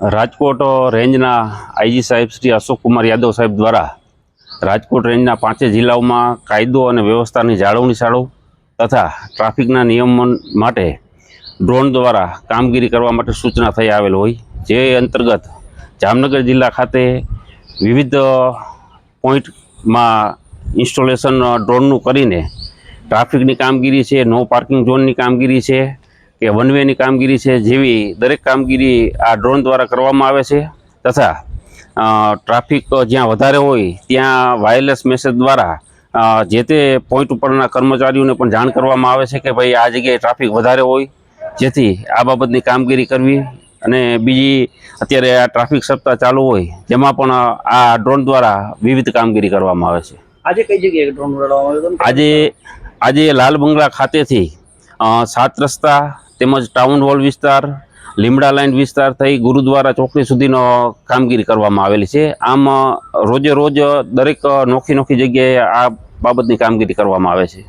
રાજકોટ રેન્જના આઈજી સાહેબ શ્રી અશોક કુમાર યાદવ સાહેબ દ્વારા રાજકોટ રેન્જના પાંચે જિલ્લાઓમાં કાયદો અને વ્યવસ્થાની જાળવણી શાળો તથા ટ્રાફિકના નિયમન માટે ડ્રોન દ્વારા કામગીરી કરવા માટે સૂચના થઈ આવેલ હોય, જે અંતર્ગત જામનગર જિલ્લા ખાતે વિવિધ પોઈન્ટમાં ઇન્સ્ટોલેશન ડ્રોનનું કરીને ટ્રાફિકની કામગીરી છે, નો પાર્કિંગ ઝોનની કામગીરી છે કે વન વેની કામગીરી છે જેવી દરેક કામગીરી આ ડ્રોન દ્વારા કરવામાં આવે છે તથા ટ્રાફિક જ્યાં વધારે હોય ત્યાં વાયરલેસ મેસેજ દ્વારા જે તે પોઈન્ટ ઉપરના કર્મચારીઓને પણ જાણ કરવામાં આવે છે કે ભાઈ આ જગ્યાએ ટ્રાફિક વધારે હોય જેથી આ બાબતની કામગીરી કરવી અને બીજી અત્યારે આ ટ્રાફિક સપ્તાહ ચાલુ હોય જેમાં પણ આ ડ્રોન દ્વારા વિવિધ કામગીરી કરવામાં આવે છે આજે કઈ જગ્યાએ ડ્રોન? આજે આજે લાલ બંગલા ખાતેથી સાત રસ્તા તેમજ ટાઉન હોલ વિસ્તાર, લીમડા લાઇન વિસ્તાર થઈ ગુરુદ્વારા ચોકડી સુધીનો કામગીરી કરવામાં આવેલી છે. આમ રોજે રોજ દરેક નોખી નોખી જગ્યાએ આ બાબતની કામગીરી કરવામાં આવે છે.